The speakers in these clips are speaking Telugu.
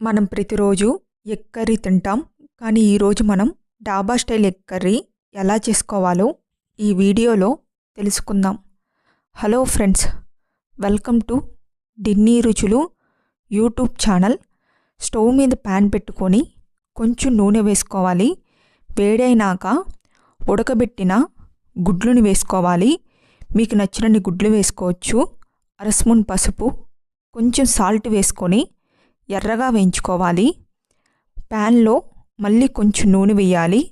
మనం ప్రతిరోజు ఎగ్ కర్రీ తింటాం. కానీ ఈరోజు మనం డాబా స్టైల్ ఎగ్ కర్రీ ఎలా చేసుకోవాలో ఈ వీడియోలో తెలుసుకుందాం. హలో ఫ్రెండ్స్ వెల్కమ్ టు డిన్నీ రుచులు యూట్యూబ్ ఛానల్. స్టవ్ మీద ప్యాన్ పెట్టుకొని కొంచెం నూనె వేసుకోవాలి. వేడైనాక ఉడకబెట్టిన గుడ్లుని వేసుకోవాలి. మీకు నచ్చినన్ని గుడ్లు వేసుకోవచ్చు. అర స్పూన్ పసుపు కొంచెం సాల్ట్ వేసుకొని ఎర్రగా వేయించుకోవాలి. ప్యాన్లో మళ్ళీ కొంచెం నూనె వేయాలి.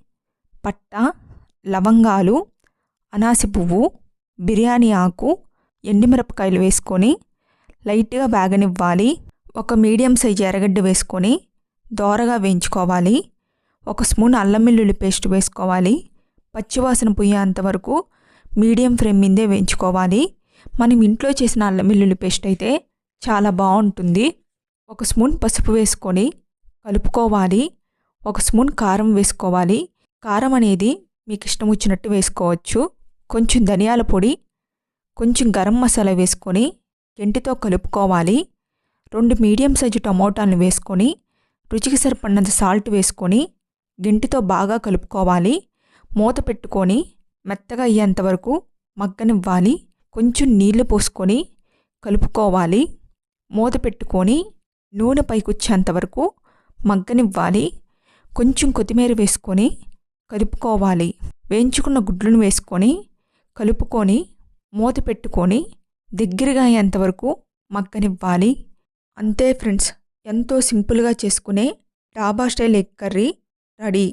పట్ట లవంగాలు అనాసి పువ్వు బిర్యానీ ఆకు ఎండిమిరపకాయలు వేసుకొని లైట్గా వేగనివ్వాలి. ఒక మీడియం సైజ్ ఎర్రగడ్డ వేసుకొని దోరగా వేయించుకోవాలి. ఒక స్పూన్ అల్లం వెల్లుల్లి పేస్ట్ వేసుకోవాలి. పచ్చివాసన పోయేంత వరకు మీడియం ఫ్లేమ్ మీదే వేయించుకోవాలి. మనం ఇంట్లో చేసిన అల్లం వెల్లుల్లి పేస్ట్ అయితే చాలా బాగుంటుంది. ఒక స్పూన్ పసుపు వేసుకొని కలుపుకోవాలి. ఒక స్పూన్ కారం వేసుకోవాలి. కారం అనేది మీకు ఇష్టం వచ్చినట్టు వేసుకోవచ్చు. కొంచెం ధనియాల పొడి కొంచెం గరం మసాలా వేసుకొని గెంటితో కలుపుకోవాలి. రెండు మీడియం సైజు టమోటాలను వేసుకొని రుచికి సరిపడినంత సాల్ట్ వేసుకొని గెంటితో బాగా కలుపుకోవాలి. మూత పెట్టుకొని మెత్తగా అయ్యేంత వరకు మగ్గనివ్వాలి. కొంచెం నీళ్ళు పోసుకొని కలుపుకోవాలి. మూత పెట్టుకొని నూనె పైకొచ్చేంత వరకు మగ్గనివ్వాలి. కొంచెం కొత్తిమీర వేసుకొని కలుపుకోవాలి. వేయించుకున్న గుడ్లను వేసుకొని కలుపుకొని మూత పెట్టుకొని దగ్గరగా అయ్యేంతవరకు మగ్గనివ్వాలి. అంతే ఫ్రెండ్స్ ఎంతో సింపుల్గా చేసుకునే డాబా స్టైల్ ఎగ్ కర్రీ రెడీ.